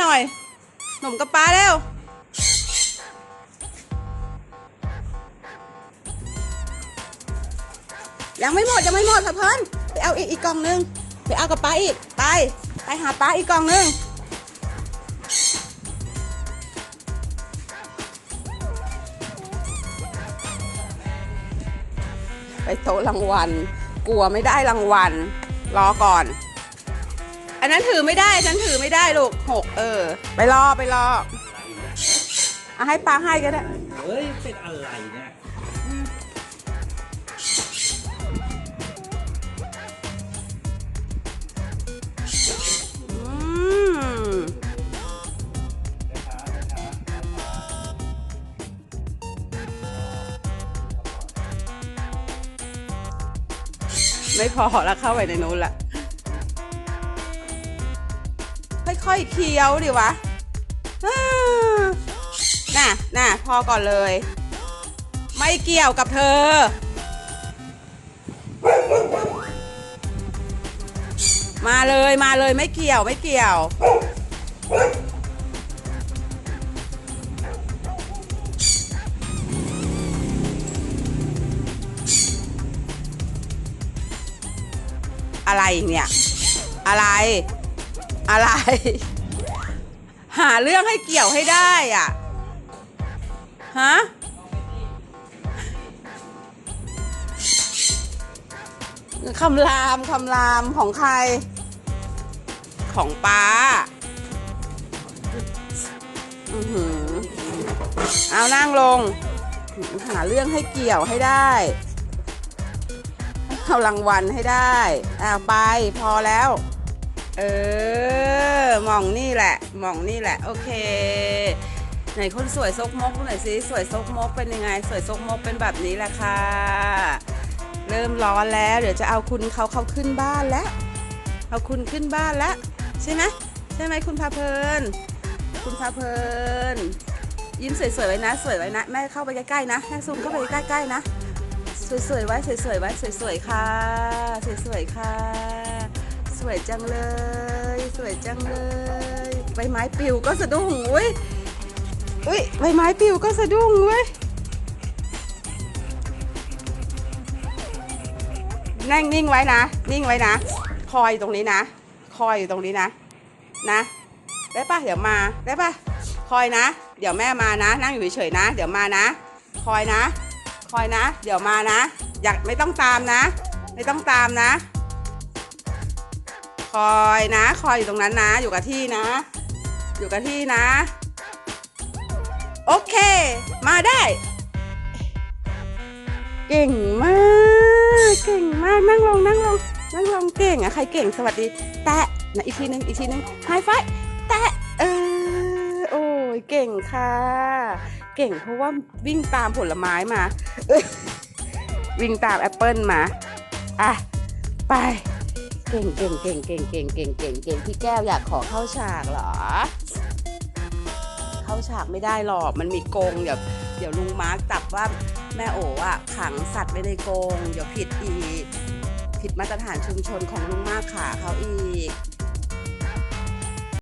หน่อย หนุ่มกับป้าเร็วยังไม่หมดยังไม่หมดค่ะเพิ่อนไปเอาอีกอีกกล่องนึงไปเอากับป้าอีกไป ไปหาป้าอีกกล่องนึงไปโต๊ะรางวัล กลัวไม่ได้รางวัล รอก่อน อันนั้นถือไม่ได้ฉันถือไม่ได้ลูกหกเออ ไปรอไปรอเอาให้ป้าให้ก็ได้ เฮ้ย เป็นอะไรเนี่ยอืมไม่พอแล้วเข้าไปในนู้นละ ค่อยๆเคี้ยวดิวะน่ะน่ะพอก่อนเลย ไม่เกี่ยวกับเธอ มาเลยมาเลยไม่เกี่ยวไม่เกี่ยว อะไรเนี่ย อะไร อะไร หาเรื่องให้เกี่ยวให้ได้อะ ฮะ คำรามคำรามของใคร ของป้า อือหือ เอานั่งลง หาเรื่องให้เกี่ยวให้ได้เอารางวัลให้ได้อ้าไปพอแล้ว เออ มองนี่แหละ มองนี่แหละ โอเค ไหนคนสวยซกมกดูหน่อยสิสวยซกมกเป็นยังไง สวยซกมกเป็นแบบนี้แหละค่ะ เริ่มร้อนแล้ว เดี๋ยวจะเอาคุณเขาเขาขึ้นบ้านแล้ว เอาคุณขึ้นบ้านแล้ว ใช่ไหมใช่ไหมคุณพาเพลิน คุณพาเพลิน ยิ้มสวยๆไว้นะ สวยไว้นะ แม่เข้าไปใกล้ๆนะแม่ซูมเข้าไปใกล้ๆนะ สวยๆไว้ สวยๆไว้ สวยๆค่ะ สวยๆค่ะ วยจังเลย สวยจังเลยใบไม้ปลิวก็สะดุ้งอุ้ยอุ้ยใบไม้ปลิวก็สะดุ้งเว้ยนั่งนิ่งไว้นะ นิ่งไว้นะ คอยอยู่ตรงนี้นะ คอยอยู่ตรงนี้นะ นะ ได้ปะเดี๋ยวมา ได้ปะคอยนะ เดี๋ยวแม่มานะ นั่งอยู่เฉยๆนะ เดี๋ยวมานะ คอยนะ คอยนะ เดี๋ยวมานะ อยากไม่ต้องตามนะ ไม่ต้องตามนะ คอยนะ คอยอยู่ตรงนั้นนะ อยู่กับที่นะ อยู่กับที่นะ โอเค มาได้ เก่งมาก เก่งมาก นั่งลง นั่งลง นั่งลง เก่งอะใครเก่ง สวัสดี แตะนะอีกทีนึง อีกทีนึงไฮไฟแตะ เออ โอ้ย เก่งค่ะ เก่งเพราะว่าวิ่งตามผลไม้มา วิ่งตามแอปเปิลมา อะ ไป เก่งเก่งเก่งเก่งเก่งเก่งเก่งเก่งพี่แก้วอยากขอเข้าฉากเหรอ เข้าฉากไม่ได้หรอกมันมีกงเดี๋ยวเดี๋ยวลุงมาร์กจับว่าแม่โอ๋อะขังสัตว์ไว้ในกงเดี๋ยวผิดอีก ผิดมาตรฐานชุมชนของลุงมาร์กขาเขาอีก